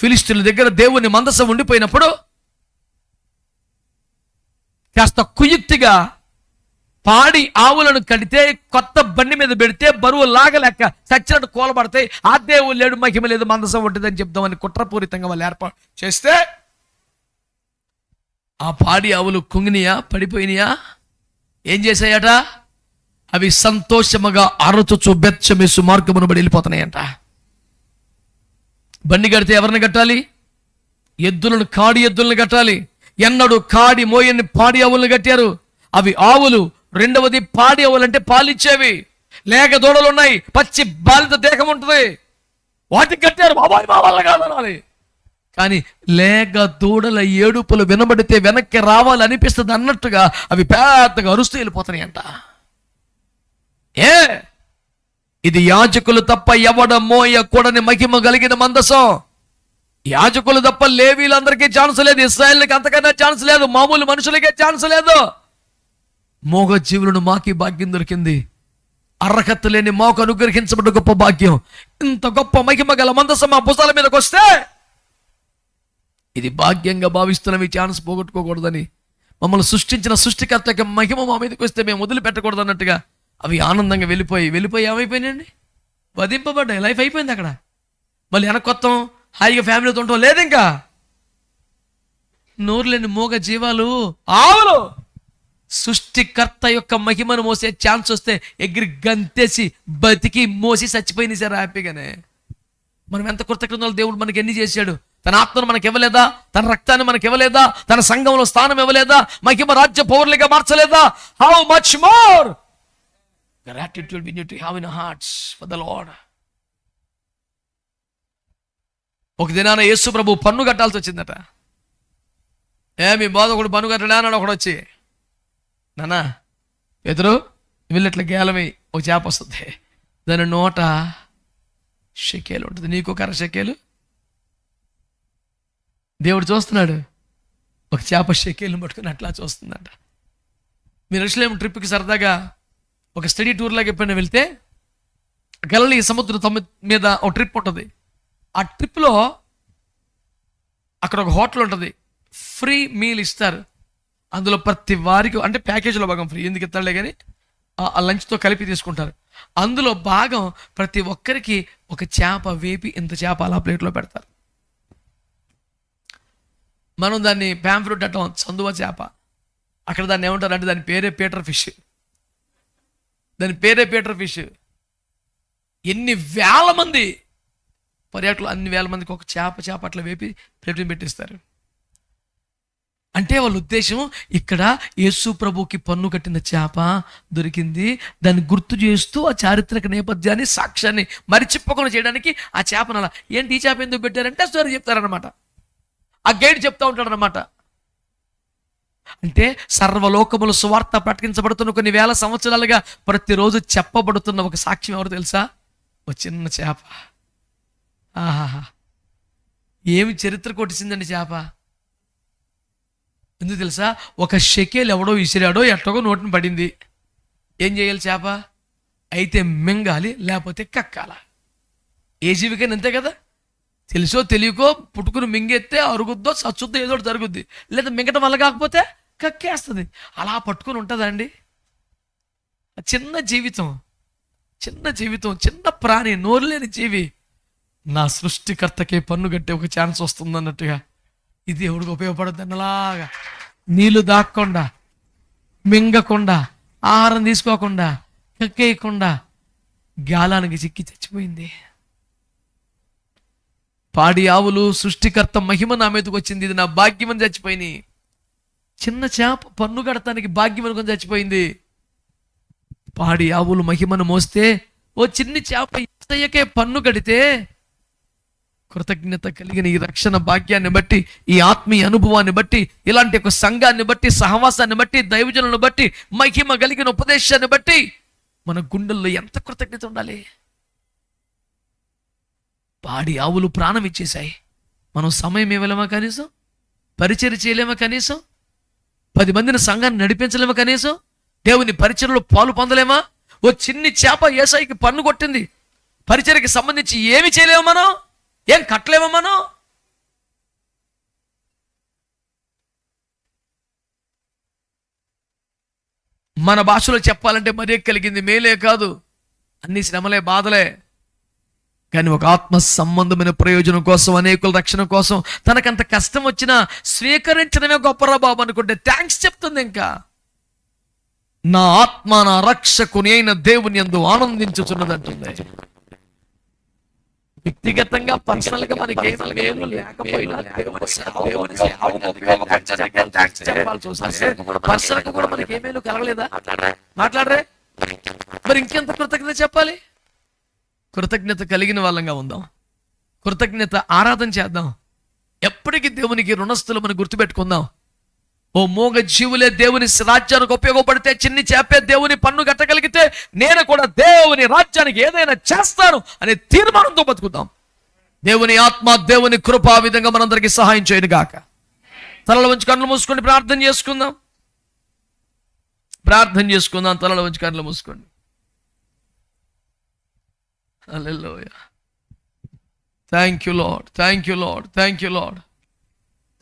ఫిలిస్తీన్ల దగ్గర దేవుని మందసం ఉండిపోయినప్పుడు కాస్త కుయుక్తిగా పాడి ఆవులను కడితే కొత్త బండి మీద పెడితే బరువు లాగలేక సచ్చినట్టు కూలబడతాయి ఆ దేవుడు లేడు మహిమ లేదు మందసం ఉంటుందని చెప్దామని కుట్రపూరితంగా వాళ్ళు ఏర్పాటు చేస్తే ఆ పాడి ఆవులు కుంగినియా పడిపోయినాయా? ఏం చేశాయట? అవి సంతోషముగా అరచుచు బెచ్చమిసు మార్గమును బడి వెళ్ళిపోతున్నాయంట. బండి కడితే ఎవరిని కట్టాలి? ఎద్దులను కాడి ఎద్దులను కట్టాలి. ఎన్నడు కాడి మోయని పాడి ఆవులను కట్టారు. అవి ఆవులు రెండవది పాడి ఆవులు అంటే పాలిచ్చేవి. లేక దూడలు ఉన్నాయి పచ్చి బాలిత దేహం ఉంటుంది. వాటికి కట్టారు బాబాయ్ మా వల్ల కాదనాలి కానీ లేక దూడల ఏడుపులు వినబడితే వెనక్కి రావాలి అనిపిస్తుంది అన్నట్టుగా అవి పెద్దగా అరుస్తూ వెళ్ళిపోతున్నాయంట. ఏ? ఇది యాజకులు తప్ప ఎవడ మోయకూడని మహిమ కలిగిన మందసం? యాజకులు తప్ప లేవీలందరికీ ఛాన్స్ లేదు ఇస్రాయల్కి అంతకన్నా ఛాన్స్ లేదు మామూలు మనుషులకే ఛాన్స్ లేదు. మోగ జీవులను మాకి భాగ్యం దొరికింది. అర్హత లేని మాకు అనుగ్రహించబడ్డ గొప్ప భాగ్యం. ఇంత గొప్ప మహిమ గల మందసం మా భుజాల మీదకి వస్తే ఇది భాగ్యంగా భావిస్తున్నాం ఈ ఛాన్స్ పోగొట్టుకోకూడదని. మమ్మల్ని సృష్టించిన సృష్టికర్తకి మహిమ మా మీదకి వస్తే మేము వదిలిపెట్టకూడదు అన్నట్టుగా అవి ఆనందంగా వెళ్ళిపోయి వెళ్ళిపోయి ఏమైపోయినాయండి? వధింపబడ్డాయి. లైఫ్ అయిపోయింది అక్కడ. మళ్ళీ వెనకొత్తం హాయిగా ఫ్యామిలీతో ఉంటాం లేదు ఇంకా నోరులేని మూగ జీవాలు ఆవులు! సృష్టికర్త యొక్క మహిమను మోసే ఛాన్స్ వస్తే ఎగిరి గంతేసి బతికి మోసి చచ్చిపోయింది సార్ హ్యాపీగానే. మనం ఎంత కృతజ్ఞతలు దేవుడు మనకి ఎన్ని చేశాడు? తన ఆత్మను మనకి ఇవ్వలేదా? తన రక్తాన్ని మనకి ఇవ్వలేదా? తన సంఘంలో స్థానం ఇవ్వలేదా? మహిమ రాజ్య పౌరులుగా మార్చలేదా? How much more gratitude we need to in hearts for the Lord ఒక దినాన యేసు ప్రభు పన్ను కట్టాల్సి వచ్చిందట. ఏ మీ బోధకుడు పన్ను కట్టడా? అన్నాడు ఒకడు వచ్చి. నానా ఎదురు వీళ్ళట్ల గేలమే ఒక చేప వస్తుంది. దాని నోట షెకేలు ఉంటుంది. నీకు కర షకేలు? దేవుడు చూస్తున్నాడు. ఒక చేప షెకేలు పట్టుకుని అట్లా చూస్తుందంట. మీరు అసలేం ట్రిప్కి సరదాగా ఒక స్టడీ టూర్లాగా ఎప్పుడైనా వెళ్తే గలలి సముద్రం తమ్మి మీద ఒక ట్రిప్ ఉంటుంది. ఆ ట్రిప్లో అక్కడ ఒక హోటల్ ఉంటుంది. ఫ్రీ మీల్ ఇస్తారు. అందులో ప్రతి వారికి అంటే ప్యాకేజీలో భాగం ఫ్రీ ఎందుకు ఇస్తాడులే కానీ ఆ- ఆ లంచ్తో కలిపి తీసుకుంటారు. అందులో భాగం ప్రతి ఒక్కరికి ఒక చేప వేపి ఇంత చేప అలా ప్లేట్లో పెడతారు. మనం దాన్ని ప్యాంఫ్రూట్ అంటాం చందువ చేప. అక్కడ దాన్ని ఏమంటారు అంటే దాని పేరే పీటర్ ఫిష్. దాని పేరే పీటర్ ఫిష్. ఎన్ని వేల మంది పర్యాటకులు అన్ని వేల మందికి ఒక చేప చేప అట్లా వేపి ప్లేట్లు పెట్టిస్తారు. అంటే వాళ్ళ ఉద్దేశం ఇక్కడ యేసు ప్రభుకి పన్ను కట్టిన చేప దొరికింది. దాన్ని గుర్తు చేస్తూ ఆ చారిత్రక నేపథ్యాన్ని సాక్ష్యాన్ని మరిచిప్పకుండా చేయడానికి ఆ చేపను అలా ఏంటి ఈ చేప ఎందుకు పెట్టారంటే సార్ చెప్తారనమాట ఆ గైడ్ చెప్తా ఉంటాడనమాట అంటే సర్వలోకములు సువార్త ప్రకటించబడుతున్న కొన్ని వేల సంవత్సరాలుగా ప్రతిరోజు చెప్పబడుతున్న ఒక సాక్ష్యం ఎవరు తెలుసా? ఒక చిన్న చేప. ఆహాహా. ఏమి చరిత్ర కొట్టిసిందండి చేప? ఎందుకు తెలుసా? ఒక షెకేలు ఎవడో విసిరాడో ఎట్టగో నోటిని పడింది. ఏం చేయాలి చేప? అయితే మింగాలి లేకపోతే కక్కాల. ఏ జీవికైనా అంతే కదా? తెలుసో తెలియకో పుట్టుకుని మింగెత్తే అరుగుద్దో చచ్చుద్దో ఏదో ఒకటి జరుగుద్ది. లేదా మింగటం వల్ల కాకపోతే కక్కేస్తుంది. అలా పట్టుకుని ఉంటుందండి. చిన్న జీవితం చిన్న జీవితం చిన్న ప్రాణి నోరు లేని జీవి. నా సృష్టికర్తకే పన్ను కట్టే ఒక ఛాన్స్ వస్తుంది అన్నట్టుగా ఇది ఎవడికి ఉపయోగపడుతుంది అన్నలాగా నీళ్ళు దాక్కుండా మింగకుండా ఆహారం తీసుకోకుండా కక్కేయకుండా గాలానికి చిక్కి చచ్చిపోయింది. పాడి ఆవులు సృష్టికర్త మహిమ నా మీదకి వచ్చింది. ఇది నా భాగ్యం అని చచ్చిపోయినాయి చిన్న చేప పన్ను కడతానికి భాగ్యం అనుకుని చచ్చిపోయింది. పాడి ఆవులు మహిమను మోస్తే ఓ చిన్ని చేప ఇస్తయ్యకే పన్ను కడితే కృతజ్ఞత కలిగిన ఈ రక్షణ భాగ్యాన్ని బట్టి ఈ ఆత్మీయ అనుభవాన్ని బట్టి ఇలాంటి ఒక సంఘాన్ని బట్టి సహవాసాన్ని బట్టి దైవజనులను బట్టి మహిమ కలిగిన ఉపదేశాన్ని బట్టి మన గుండెల్లో ఎంత కృతజ్ఞత ఉండాలి? పాడి ఆవులు ప్రాణం ఇచ్చేశాయి. మనం సమయం ఇవ్వలేమా కనీసం? పరిచయం చేయలేమా కనీసం? పది మందిని సంఘాన్ని నడిపించలేమా కనీసం? దేవుని పరిచయలో పాలు పొందలేమా? ఓ చిన్ని చేప ఏసాయికి పన్ను కొట్టింది. పరిచయకి సంబంధించి ఏమి చేయలేము మనం? ఏం కట్టలేము మనం? మన భాషలో చెప్పాలంటే మరీ కలిగింది? మేలే కాదు. అన్ని శ్రమలే బాధలే. కానీ ఒక ఆత్మ సంబంధమైన ప్రయోజనం కోసం అనేకుల రక్షణ కోసం తనకంత కష్టం వచ్చినా స్వీకరించడమే గొప్పరా బాబు అనుకుంటే థ్యాంక్స్ చెప్తుంది ఇంకా నా ఆత్మ నా రక్షకుని అయిన దేవుని ఎందు ఆనందించుచున్నదంటుంది వ్యక్తిగతంగా పర్సనల్గా మనకి పర్సనల్గా కూడా మనకి ఏమేలు కలగలేదా మాట్లాడరే మరి ఇంకెంత కృతజ్ఞత చెప్పాలి కృతజ్ఞత కలిగిన వాళ్ళంగా ఉందాం. కృతజ్ఞత ఆరాధన చేద్దాం. ఎప్పటికీ దేవునికి రుణస్థులు మనం గుర్తుపెట్టుకుందాం. ఓ మూగ జీవులే దేవుని రాజ్యానికి ఉపయోగపడితే చిన్ని చేపే దేవుని పన్ను కట్టగలిగితే నేను కూడా దేవుని రాజ్యానికి ఏదైనా చేస్తాను అనే తీర్మానంతో బతుకుతాం దేవుని ఆత్మ దేవుని కృప ఆ విధంగా మనందరికీ సహాయం చేయను గాక తలల వంచి కళ్ళు మూసుకొని ప్రార్థన చేసుకుందాం. ప్రార్థన చేసుకుందాం తలల వంచి కళ్ళు మూసుకోండి alleluia thank you Lord thank you Lord thank you Lord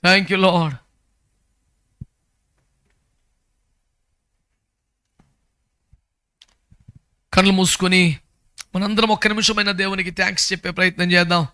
thank you Lord కళ్ళు మూసుకొని మనందరం ఒక్క నిమిషమైన దేవునికి థ్యాంక్స్ చెప్పే ప్రయత్నం చేద్దాం.